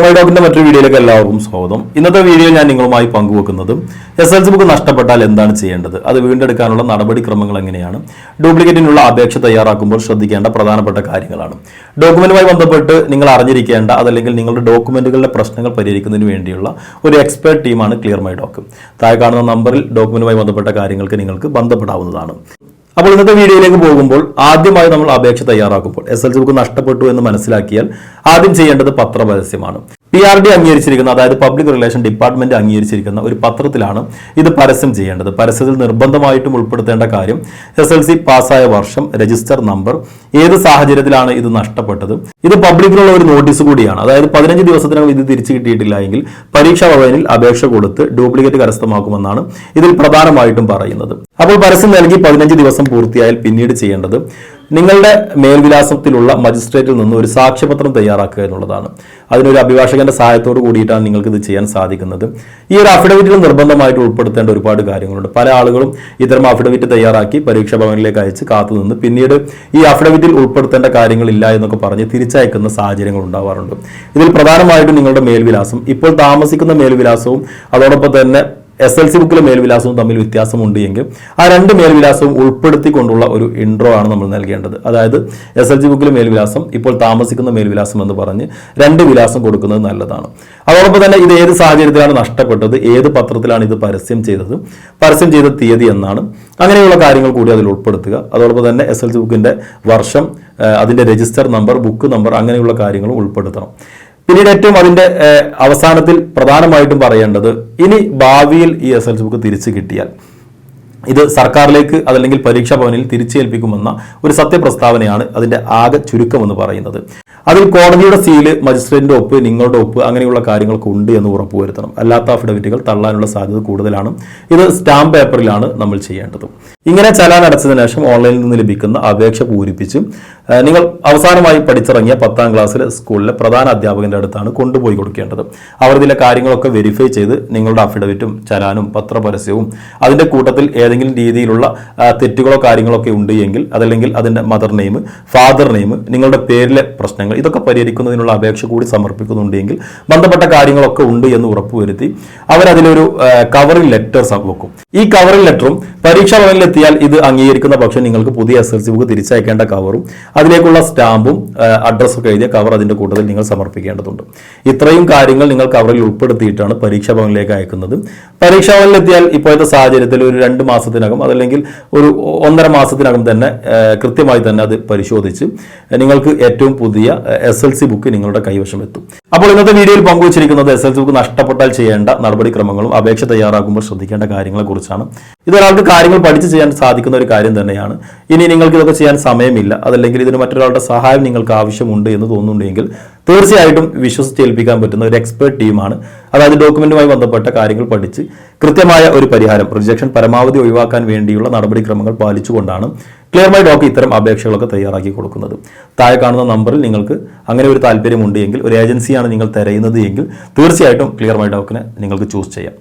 My മറ്റൊരു വീഡിയോയിലേക്ക് എല്ലാവർക്കും സ്വാഗതം. ഇന്നത്തെ വീഡിയോ ഞാൻ നിങ്ങളുമായി പങ്കുവെക്കുന്നത് എസ് എൽ സി ബുക്ക് നഷ്ടപ്പെട്ടാൽ എന്താണ് ചെയ്യേണ്ടത്? അത് വീണ്ടെടുക്കാനുള്ള നടപടിക്രമങ്ങൾ എങ്ങനെയാണ്? ഡ്യൂപ്ലിക്കേറ്റിനുള്ള അപേക്ഷ തയ്യാറാക്കുമ്പോൾ ശ്രദ്ധിക്കേണ്ട പ്രധാനപ്പെട്ട കാര്യങ്ങളാണ്. ഡോക്യുമെന്റുമായി ബന്ധപ്പെട്ട് നിങ്ങൾ അറിഞ്ഞിരിക്കേണ്ട അതല്ലെങ്കിൽ നിങ്ങളുടെ ഡോക്യുമെന്റുകളുടെ പ്രശ്നങ്ങൾ പരിഹരിക്കുന്നതിന് വേണ്ടിയുള്ള ഒരു എക്സ്പേർട്ട് ടീമാണ് ക്ലിയർ മൈ ഡോക്ക് താഴെ കാണുന്ന നമ്പറിൽ ഡോക്യുമെന്റുമായി ബന്ധപ്പെട്ട കാര്യങ്ങൾക്ക് നിങ്ങൾക്ക് ബന്ധപ്പെടാവുന്നതാണ്. അപ്പോൾ ഇന്നത്തെ വീഡിയോയിലേക്ക് പോകുമ്പോൾ ആദ്യമായി നമ്മൾ അപേക്ഷ തയ്യാറാക്കുമ്പോൾ എസ് എൽ സി ബുക്ക് നഷ്ടപ്പെട്ടു എന്ന് മനസ്സിലാക്കിയാൽ ആദ്യം ചെയ്യേണ്ടത് പത്രപരസ്യമാണ്. പി ആർ ഡി അംഗീകരിച്ചിരിക്കുന്ന അതായത് പബ്ലിക് റിലേഷൻ ഡിപ്പാർട്ട്മെന്റ് അംഗീകരിച്ചിരിക്കുന്ന ഒരു പത്രത്തിലാണ് ഇത് പരസ്യം ചെയ്യേണ്ടത്. പരസ്യത്തിൽ നിർബന്ധമായിട്ടും ഉൾപ്പെടുത്തേണ്ട കാര്യം എസ് എൽ സി പാസ്സായ വർഷം രജിസ്റ്റർ നമ്പർ ഏത് സാഹചര്യത്തിലാണ് ഇത് നഷ്ടപ്പെട്ടത്? ഇത് പബ്ലിക്കിലുള്ള ഒരു നോട്ടീസ് കൂടിയാണ്. അതായത് പതിനഞ്ച് ദിവസത്തിനകം ഇത് തിരിച്ചു കിട്ടിയിട്ടില്ല എങ്കിൽ പരീക്ഷാ ഭവനിൽ അപേക്ഷ കൊടുത്ത് ഡ്യൂപ്ലിക്കേറ്റ് കരസ്ഥമാക്കുമെന്നാണ് ഇതിൽ പ്രധാനമായിട്ടും പറയുന്നത്. അപ്പോൾ പരസ്യം നൽകി പതിനഞ്ച് ദിവസം പൂർത്തിയായാൽ പിന്നീട് ചെയ്യേണ്ടത് നിങ്ങളുടെ മേൽവിലാസത്തിലുള്ള മജിസ്ട്രേറ്റിൽ നിന്ന് ഒരു സാക്ഷ്യപത്രം തയ്യാറാക്കുക എന്നുള്ളതാണ്. അതിനൊരു അഭിഭാഷകന്റെ സഹായത്തോട് കൂടിയിട്ടാണ് നിങ്ങൾക്ക് ഇത് ചെയ്യാൻ സാധിക്കുന്നത്. ഈ ഒരു അഫിഡവിറ്റിൽ നിർബന്ധമായിട്ട് ഉൾപ്പെടുത്തേണ്ട ഒരുപാട് കാര്യങ്ങളുണ്ട്. പല ആളുകളും ഇത്തരം അഫിഡവിറ്റ് തയ്യാറാക്കി പരീക്ഷാ ഭവനിലേക്ക് അയച്ച് കാത്തുനിന്ന് പിന്നീട് ഈ അഫിഡവിറ്റിൽ ഉൾപ്പെടുത്തേണ്ട കാര്യങ്ങളില്ല എന്നൊക്കെ പറഞ്ഞ് തിരിച്ചയക്കുന്ന സാഹചര്യങ്ങൾ ഉണ്ടാവാറുണ്ട്. ഇതിൽ പ്രധാനമായിട്ടും നിങ്ങളുടെ മേൽവിലാസം ഇപ്പോൾ താമസിക്കുന്ന മേൽവിലാസവും അതോടൊപ്പം തന്നെ എസ് എൽ സി ബുക്കിലെ മേൽവിലാസവും തമ്മിൽ വ്യത്യാസമുണ്ട് എങ്കിൽ ആ രണ്ട് മേൽവിലാസവും ഉൾപ്പെടുത്തിക്കൊണ്ടുള്ള ഒരു ഇൻട്രോ ആണ് നമ്മൾ നൽകേണ്ടത്. അതായത് എസ് എൽ സി ബുക്കിലെ മേൽവിലാസം ഇപ്പോൾ താമസിക്കുന്ന മേൽവിലാസം എന്ന് പറഞ്ഞ് രണ്ട് വിലാസം കൊടുക്കുന്നത് നല്ലതാണ്. അതോടൊപ്പം തന്നെ ഇത് ഏത് സാഹചര്യത്തിലാണ് നഷ്ടപ്പെട്ടത് ഏത് പത്രത്തിലാണ് ഇത് പരസ്യം ചെയ്തത് പരസ്യം ചെയ്ത തീയതി എന്നാണ്. അങ്ങനെയുള്ള കാര്യങ്ങൾ കൂടി അതിൽ ഉൾപ്പെടുത്തുക. അതോടൊപ്പം തന്നെ എസ് എൽ സി ബുക്കിന്റെ വർഷം അതിന്റെ രജിസ്റ്റർ നമ്പർ ബുക്ക് നമ്പർ അങ്ങനെയുള്ള കാര്യങ്ങളും ഉൾപ്പെടുത്തണം. പിന്നീട് ഏറ്റവും അതിന്റെ അവസാനത്തിൽ പ്രധാനമായിട്ടും പറയേണ്ടത് ഇനി ഭാവിയിൽ ഈ എസ് എൽ സി ബുക്ക് തിരിച്ചു കിട്ടിയാൽ ഇത് സർക്കാരിലേക്ക് അതല്ലെങ്കിൽ പരീക്ഷാ ഭവനിൽ തിരിച്ചേൽപ്പിക്കുമെന്ന ഒരു സത്യപ്രസ്താവനയാണ് അതിന്റെ ആകെ ചുരുക്കമെന്ന് പറയുന്നത്. അതിൽ കോടതിയുടെ സീൽ മജിസ്ട്രേറ്റിന്റെ ഒപ്പ് നിങ്ങളുടെ ഒപ്പ് അങ്ങനെയുള്ള കാര്യങ്ങളൊക്കെ ഉണ്ട് എന്ന് ഉറപ്പുവരുത്തണം അല്ലാത്ത അഫിഡവിറ്റുകൾ തള്ളാനുള്ള സാധ്യത കൂടുതലാണ്. ഇത് സ്റ്റാമ്പ് പേപ്പറിലാണ് നമ്മൾ ചെയ്യേണ്ടത്. ഇങ്ങനെ ചലാൻ അടച്ചതിന് ശേഷം ഓൺലൈനിൽ നിന്ന് ലഭിക്കുന്ന അപേക്ഷ പൂരിപ്പിച്ച് നിങ്ങൾ അവസാനമായി പഠിച്ചിറങ്ങിയ പത്താം ക്ലാസ്സിലെ സ്കൂളിലെ പ്രധാന അധ്യാപകന്റെ അടുത്താണ് കൊണ്ടുപോയി കൊടുക്കേണ്ടത്. അവർ ഇതിലെ കാര്യങ്ങളൊക്കെ വെരിഫൈ ചെയ്ത് നിങ്ങളുടെ അഫിഡവിറ്റും ചലാനും പത്രപരസ്യവും അതിന്റെ കൂട്ടത്തിൽ ഏതെങ്കിലും രീതിയിലുള്ള തെറ്റുകളോ കാര്യങ്ങളോ ഒക്കെ ഉണ്ട് എങ്കിൽ അതല്ലെങ്കിൽ അതിന്റെ മദർ നെയിം ഫാദർ നെയിം നിങ്ങളുടെ പേരിലെ പ്രശ്നങ്ങൾ ഇതൊക്കെ പരിഹരിക്കുന്നതിനുള്ള അപേക്ഷ കൂടി സമർപ്പിക്കുന്നുണ്ടെങ്കിൽ ബന്ധപ്പെട്ട കാര്യങ്ങളൊക്കെ ഉണ്ട് എന്ന് ഉറപ്പുവരുത്തി അവരതിലൊരു കവറിംഗ് ലെറ്റർ വെക്കും. ഈ കവറിംഗ് ലെറ്ററും പരീക്ഷാ ഭവനിലെത്തിയാൽ ഇത് അംഗീകരിക്കുന്ന പക്ഷം നിങ്ങൾക്ക് പുതിയ എസ് എൽ സി ബുക്ക് തിരിച്ചയക്കേണ്ട കവറും അതിലേക്കുള്ള സ്റ്റാമ്പും അഡ്രസ്സും ഒക്കെ എഴുതിയ കവർ അതിന്റെ കൂട്ടത്തിൽ നിങ്ങൾ സമർപ്പിക്കേണ്ടതുണ്ട്. ഇത്രയും കാര്യങ്ങൾ നിങ്ങൾ കവറിൽ ഉൾപ്പെടുത്തിയിട്ടാണ് പരീക്ഷാ ഭവനിലേക്ക് അയക്കുന്നത്. പരീക്ഷാ ഭവനിലെത്തിയാൽ ഇപ്പോഴത്തെ സാഹചര്യത്തിൽ ഒരു രണ്ട് മാസത്തിനകം അതല്ലെങ്കിൽ ഒരു ഒന്നര മാസത്തിനകം തന്നെ കൃത്യമായി തന്നെ അത് പരിശോധിച്ച് നിങ്ങൾക്ക് ഏറ്റവും പുതിയ എസ് എൽ സി ബുക്ക് നിങ്ങളുടെ കൈവശം എത്തും. അപ്പോൾ ഇന്നത്തെ വീഡിയോയിൽ പങ്കുവച്ചിരിക്കുന്നത് എസ് എൽ സി ബുക്ക് നഷ്ടപ്പെട്ടാൽ ചെയ്യേണ്ട നടപടിക്രമങ്ങളും അപേക്ഷ തയ്യാറാക്കുമ്പോൾ ശ്രദ്ധിക്കേണ്ട കാര്യങ്ങളെക്കുറിച്ചാണ് ഇതൊരാൾക്ക് കാര്യങ്ങൾ പഠിച്ച് ചെയ്യാൻ സാധിക്കുന്ന ഒരു കാര്യം തന്നെയാണ്. ഇനി നിങ്ങൾക്ക് ഇതൊക്കെ ചെയ്യാൻ സമയമില്ല. അതല്ലെങ്കിൽ ഇതിന് മറ്റൊരാളുടെ സഹായം നിങ്ങൾക്ക് ആവശ്യമുണ്ട് എന്ന് തോന്നുന്നുണ്ടെങ്കിൽ തീർച്ചയായിട്ടും വിശ്വസിച്ചേൽപ്പിക്കാൻ പറ്റുന്ന ഒരു എക്സ്പേർട്ട് ടീമാണ് അതായത് ഡോക്യുമെന്റുമായി ബന്ധപ്പെട്ട കാര്യങ്ങൾ പഠിച്ച് കൃത്യമായ ഒരു പരിഹാരം റിജക്ഷൻ പരമാവധി ഒഴിവാക്കാൻ വേണ്ടിയുള്ള നടപടിക്രമങ്ങൾ പാലിച്ചുകൊണ്ടാണ് ക്ലിയർ മൈ ഡോക്ക് ഇത്തരം അപേക്ഷകളൊക്കെ തയ്യാറാക്കി കൊടുക്കുന്നത്. താഴെ കാണുന്ന നമ്പറിൽ നിങ്ങൾക്ക് അങ്ങനെ ഒരു താല്പര്യമുണ്ട് എങ്കിൽ ഒരു ഏജൻസിയാണ് നിങ്ങൾ തിരയുന്നത് എങ്കിൽ തീർച്ചയായിട്ടും ക്ലിയർ മൈ ഡോക്കിനെ നിങ്ങൾക്ക് ചൂസ് ചെയ്യാം.